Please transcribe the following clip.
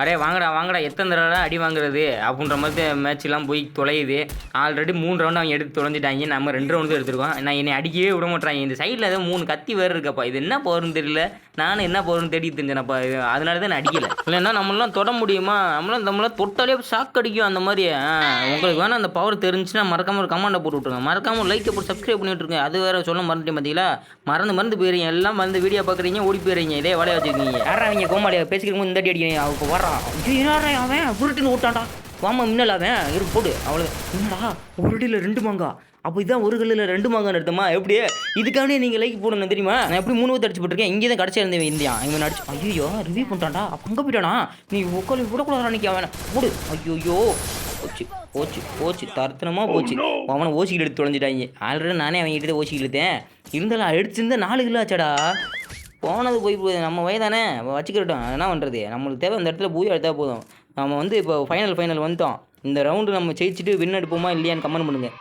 Array வாங்கடா வாங்கடா எத்தனை தடவை அடி வாங்குறது? அப்படின்ற மாதிரி மேட்ச்லாம் போய் தொலையுது. ஆல்ரெடி மூணு ரவுண்டு அவங்க எடுத்து தொலைஞ்சிட்டாங்க. நம்ம ரெண்டு ரவுண்டு எடுத்துருக்கோம். நான் என்னை அடிக்கவே விட மாட்டாங்க இந்த சைடில் ஏதோ மூணு கத்தி வேறு இருக்கப்பா. இது என்ன போகிறதுன்னு தெரியல. நானும் என்ன போகிறேன்னு தேடி தெரிஞ்சேனப்பா இது அதனால தான் நான் அடிக்கல. இல்லைன்னா நம்மளாம் தொட முடியுமா? நம்மளாம் நம்மளாம் தொட்டாலே ஷாக் அடிக்கும் அந்த மாதிரி. உங்களுக்கு வேணால் அந்த பவர் தெரிஞ்சுன்னா மறக்காம ஒரு கமெண்ட்டை போட்டு விட்ருங்க மறக்காம ஒரு லைக்கை போட்டு சப்ஸ்கிரைப் பண்ணிட்டு இருக்கேன் அது வேறு சொல்ல மறந்துட்டேன் பார்த்தீங்களா மறந்து மறந்து போயிருங்க எல்லாம் மறந்து வீடியோ பார்க்குறீங்க ஓடி போயிருங்க இதே வேலையை வச்சுருக்கீங்க. யாரா அவங்க கோமாளியா? பேசிக்கிறவங்க இந்த அடி அடிக்கிறீங்க. அவங்க வரான் என்னடா அவன் புருட்டுன்னு விட்டான்டா வாமா மின்னல் அவன்? இரு போடு. அவ்வளோ என்னடா? ஒரு அடியில் ரெண்டு மாங்கா. அப்போ இதான் ஒரு கல்லில் ரெண்டு மாங்காய் எடுத்தமா எப்படி? இதுக்காகவே நீங்கள் லைக் போடணும் தெரியுமா? நான் எப்படி மூணு ஊற்று அடிச்சு போட்டிருக்கேன். இங்கே தான் கடைசியாக இருந்தேன் இந்தியா. இவன் அடிச்சு ஐயோ ரிவ்யூ பண்ணிட்டான்டா. அங்கே போயிட்டானா? நீ உட்காந்து விடக்கூடாது அன்னைக்கு அவனை. போடு. ஐயோ போச்சு போச்சு போச்சு. தர்த்தனமாக போச்சு. அவனை ஓசிக்கிட்டு எடுத்து தொலைஞ்சிட்டாங்க. ஆல்ரெடி நானே அவன் கிட்ட ஓசிக்கிட்டு எடுத்தேன். இருந்தாலும் அடிச்சிருந்தா நாலு கிலோ ஆச்சாடா? போனது போய் போகுது நம்ம வயதானே? வச்சுக்கிட்டோம் என்ன பண்ணுறது நம்மளுக்கு தேவை அந்த இடத்துல பூஜை எடுத்தால் போதும். நம்ம வந்து இப்போ ஃபைனல் ஃபைனல் வந்துட்டோம். இந்த ரவுண்டு நம்ம ஜெயிச்சுட்டு வின் எடுப்போமா இல்லையான்னு கமெண்ட் பண்ணுங்கள்